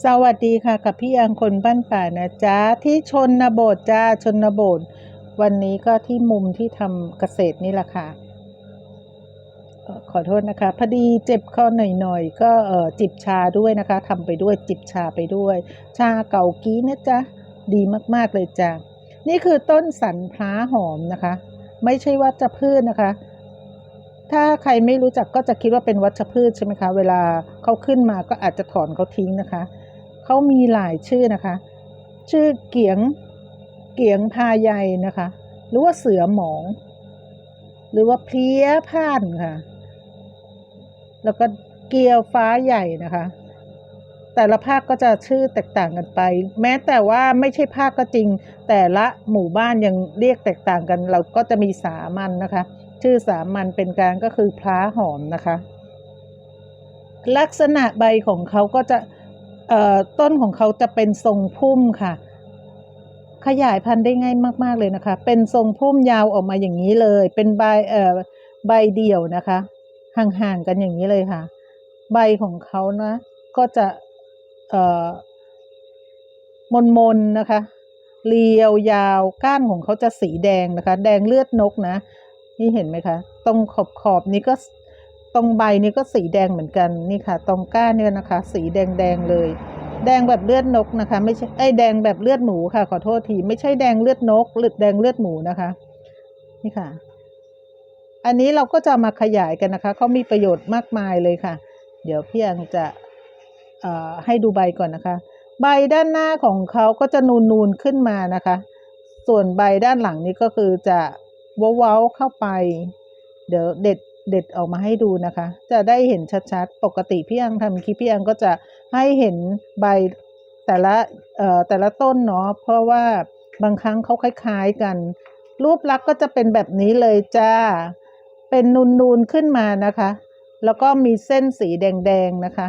สวัสดีค่ะ กับพี่อังคนบ้านป่านะจ๊ะ ที่ชนบทจ้าชนบท วันนี้ก็ที่มุมที่ทำเกษตรนี่แหละค่ะ ขอโทษนะคะ พอดีเจ็บคอหน่อยๆ ก็เออจิบชาด้วยนะคะทำไปด้วยจิบชาไปด้วย ชาเก่ากี้นะจ๊ะ ดีมากๆเลยจ้ะนี่คือต้นสันพร้าหอมนะคะ ไม่ใช่วัชพืชนะคะ ถ้าใครไม่รู้จักก็จะคิดว่าเป็นวัชพืชใช่ไหมคะ เวลาเขาขึ้นมาก็อาจจะถอนเขาทิ้งนะคะ เขามีหลายชื่อนะคะ ชื่อเกียงเกียงพาใยนะคะ หรือว่าเสือหมอง หรือว่าเพลี้ยพ่านค่ะ แล้วก็เกียวฟ้าใหญ่นะคะ แต่ละภาคก็จะชื่อแตกต่างกันไป แม้แต่ว่าไม่ใช่ภาคก็จริง แต่ละหมู่บ้านยังเรียกแตกต่างกัน เราก็จะมีสามัญนนะคะ ชื่อสามัญเป็นกางก็คือพล้าหอมนะคะ ลักษณะใบของเขาก็จะ ต้นของเขาจะเป็นทรงพุ่มค่ะ ขยายพันธุ์ได้ง่ายมาก ๆเลยนะคะ เป็นทรงพุ่มยาวออกมาอย่างนี้เลย เป็นใบเอ่อใบเดี่ยวนะคะ ห่างๆกันอย่างนี้เลยค่ะ ใบของเขานะ ก็จะเอ่อมนมนๆนะคะ เรียวยาวก้านของเขาจะสีแดงนะคะ แดงเลือดนกนะ นี่เห็นไหมคะ ตรงขอบขอบนี้ก็ ตรงใบนี้ก็สีแดงเหมือนกันนี่ค่ะ ตรงก้านเนี่ยนะคะ สีแดงแดงเลย แดงแบบเลือดนกนะคะ ไม่ใช่ไอแดงแบบเลือดหมูค่ะ ขอโทษทีไม่ใช่แดงเลือดนกหรือแดงเลือดหมูนะคะ นี่ค่ะ อันนี้เราก็จะมาขยายกันนะคะเขามีประโยชน์มากมายเลยค่ะ เดี๋ยวพี่อังจะให้ดูใบก่อนนะคะ ใบด้านหน้าของเขาก็จะนูนนูนๆขึ้นมานะคะ ส่วนใบด้านหลังนี้ก็คือจะเว้าๆเข้าไป เดี๋ยวเด็ด เด็ดออกมาให้ดูนะคะ จะได้เห็นชัดๆ ปกติพี่อังทำคลิปพี่อังก็จะให้เห็นใบแต่ละเอ่อแต่ละต้นเนาะเพราะว่าบางครั้งเขาคล้ายๆกัน รูปลักษณ์ก็จะเป็นแบบนี้เลยจ้า เป็นนูนๆขึ้นมานะคะ แล้วก็มีเส้นสีแดงๆนะคะ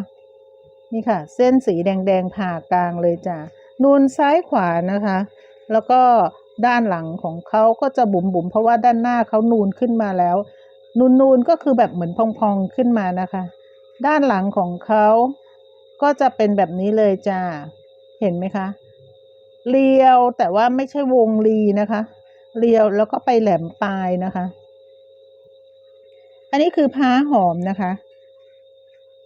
นี่ค่ะ เส้นสีแดงๆผ่ากลางเลยจ้ะนูนซ้ายขวานะคะ แล้วก็ด้านหลังของเขาก็จะบุ๋มๆเพราะว่าด้านหน้าเขานูนขึ้นมาแล้ว นูนๆก็คือแบบเหมือนพองๆขึ้นมานะคะ ด้านหลังของเขาก็จะเป็นแบบนี้เลยจ้าเห็นไหมคะ เรียวแต่ว่าไม่ใช่วงรีนะคะ เรียวแล้วก็ไปแหลมปลายนะคะ อันนี้คือพ้าหอมนะคะ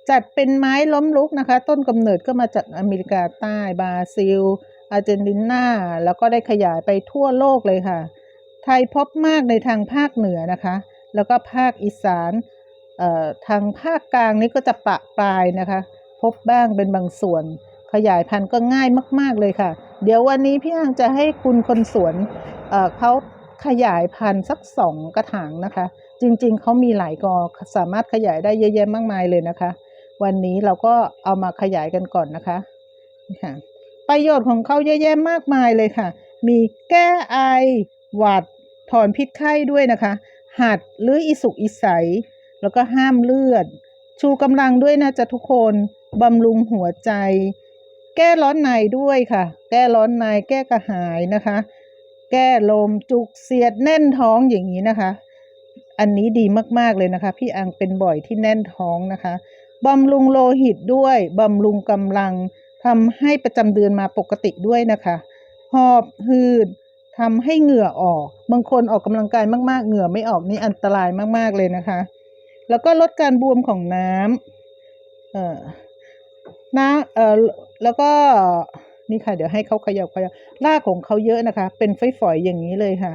จัดเป็นไม้ล้มลุกนะคะ ต้นกำเนิดก็มาจากอเมริกาใต้บราซิล อาร์เจนตินาแล้วก็ได้ขยายไปทั่วโลกเลยค่ะ ไทยพบมากในทางภาคเหนือนะคะ แล้วก็ภาคอีสานทางภาคกลางนี่ก็จะปะปลายนะคะ พบบ้างเป็นบางส่วน ขยายพันธุ์ก็ง่ายมาก ๆเลยค่ะ เดี๋ยววันนี้พี่อังจะให้คุณคนสวนเเขาขยายพันธุ์สักสองกระถางนะคะ จริงๆเขามีหลายกอสามารถขยายได้เยอะแยะมากมายเลยนะคะ วันนี้เราก็เอามาขยายกันก่อนนะคะนี่ค่ะประโยชน์ของเขาเยอะแยะมากมายเลยค่ะ มีแก้ไอ หวัด ถอนพิษไข้ด้วยนะคะ หัดหรืออีสุกอีใสแล้วก็ห้ามเลือด ชูกำลังด้วยนะจ๊ะทุกคนบำรุงหัวใจ แก้ร้อนในด้วยค่ะ แก้ร้อนในแก้กระหายนะคะ แก้ลมจุกเสียดแน่นท้องอย่างนี้นะคะ อันนี้ดีมากๆเลยนะคะ พี่อังเป็นบ่อยที่แน่นท้องนะคะบำรุงโลหิตด้วยบำรุงกำลังทำให้ประจำเดือนมาปกติด้วยนะคะ หอบหืด ทำให้เหงื่อออก บางคนออกกำลังกายมาก ๆ เหงื่อไม่ออกนี่อันตรายมาก ๆ เลยนะคะ แล้วก็ลดการบวมของน้ำเอ่อน้ำเอ่อแล้วก็นี่ค่ะ เดี๋ยวให้เขาขยับขยับรากของเขาเยอะนะคะ เป็นฝอยๆอย่างนี้เลยค่ะ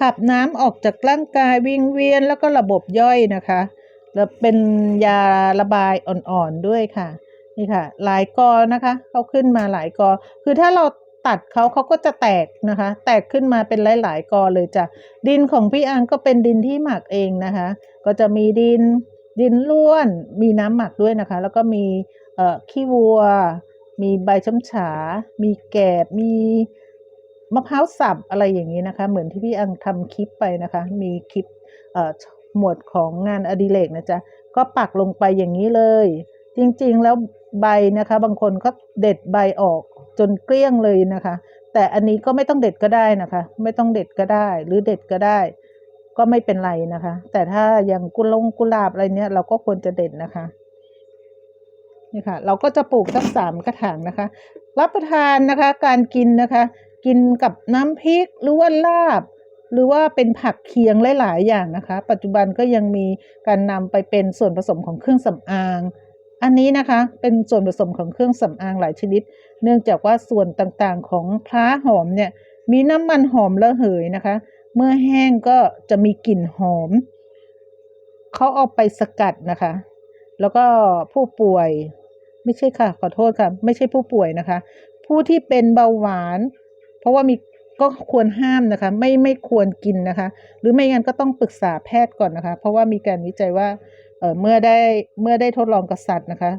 ขับน้ำออกจากร่างกายวิงเวียนแล้วก็ระบบย่อยนะคะแล้วเป็นยาระบายอ่อนๆด้วยค่ะ นี่ค่ะ หลายกอนะคะเขาขึ้นมาหลายกอ คือถ้าเรา ตัดเขาเขาก็จะแตกนะคะ แตกขึ้นมาเป็นหลาย ๆ กอเลยจ้ะดินของพี่อังก็เป็นดินที่หมักเองนะคะ ก็จะมีดินดินล้วน มีน้ำหมักด้วยนะคะ แล้วก็มีเอ่อขี้วัว มีใบช้ำฉา มีแกบ มีมะพร้าวสับอะไรอย่างนี้นะคะ เหมือนที่พี่อังทำคลิปไปนะคะ มีคลิปเอ่อหมวดของงานอดิเรกนะจ๊ะก็ปักลงไปอย่างนี้เลย จริงๆแล้วใบนะคะ บางคนก็เด็ดใบออก จนเกลี้ยงเลยนะคะ แต่อันนี้ก็ไม่ต้องเด็ดก็ได้นะคะ ไม่ต้องเด็ดก็ได้ หรือเด็ดก็ได้ ก็ไม่เป็นไรนะคะ แต่ถ้าอย่างกุลงกุหลาบอะไรเนี้ยเราก็ควรจะเด็ดนะคะนี่ค่ะ เราก็จะปลูกสักสามกระถางนะคะ รับประทานนะคะ การกินนะคะ กินกับน้ำพริกหรือว่าลาบหรือว่าเป็นผักเคียงหลาย ๆ อย่างนะคะ ปัจจุบันก็ยังมีการนำไปเป็นส่วนผสมของเครื่องสำอาง อันนี้นะคะเป็นส่วนผสมของเครื่องสำอางหลายชนิด เนื่องจากว่าส่วนต่างๆของพร้าหอมเนี่ยมีน้ำมันหอมระเหยนะคะ เมื่อแห้งก็จะมีกลิ่นหอมเขาเอาไปสกัดนะคะ แล้วก็ผู้ป่วย ไม่ใช่ค่ะ ขอโทษค่ะ ไม่ใช่ผู้ป่วยนะคะ ผู้ที่เป็นเบาหวาน เพราะว่ามีก็ควรห้ามนะคะ ไม่ไม่ควรกินนะคะ หรือไม่งั้นก็ต้องปรึกษาแพทย์ก่อนนะคะ เพราะว่ามีการวิจัยว่า เออเมื่อได้เมื่อได้ทดลองกับสัตว์นะคะ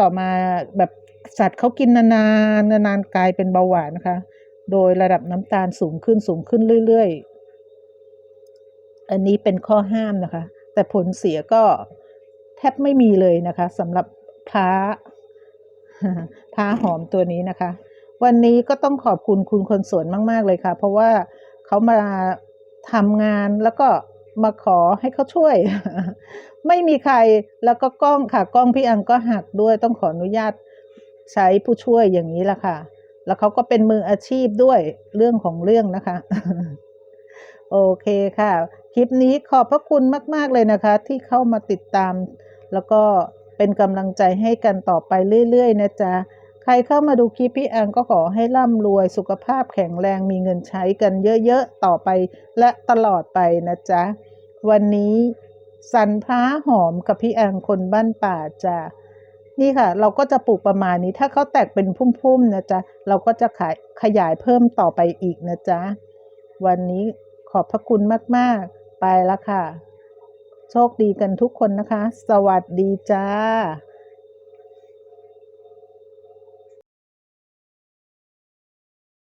ต่อมาแบบสัตว์เขากินนานๆนานๆกลายเป็นเบาหวานนะคะ โดยระดับน้ำตาลสูงขึ้นสูงขึ้นเรื่อยๆ อันนี้เป็นข้อห้ามนะคะ แต่ผลเสียก็แทบไม่มีเลยนะคะสำหรับพระพระหอมตัวนี้นะคะ วันนี้ก็ต้องขอบคุณคุณคนสวนมาก ๆ เลยค่ะ เพราะว่าเขามาทำงานแล้วก็ มาขอให้เขาช่วย ไม่มีใครแล้วก็กล้องค่ะ กล้องพี่อังก็หักด้วยต้องขออนุญาตใช้ผู้ช่วยอย่างนี้ละค่ะ แล้วเขาก็เป็นมืออาชีพด้วยเรื่องของเรื่องนะคะ โอเคค่ะ คลิปนี้ขอบพระคุณมาก ๆเลยนะคะ ที่เข้ามาติดตาม แล้วก็เป็นกำลังใจให้กันต่อไปเรื่อยๆนะจ๊ะใครเข้ามาดูคลิปพี่อังก็ขอให้ร่ำรวยสุขภาพแข็งแรงมีเงินใช้กันเยอะๆ ต่อไปและตลอดไปนะจ๊ะ วันนี้สันพร้าหอมกับพี่แองคนบ้านป่าจ้ะนี่ค่ะ เราก็จะปลูกประมาณนี้ ถ้าเขาแตกเป็นพุ่มๆนะจ๊ะเราก็จะขายขยายเพิ่มต่อไปอีกนะจ๊ะวันนี้ขอบพระคุณมากๆ ไปละค่ะ โชคดีกันทุกคนนะคะ สวัสดีจ้า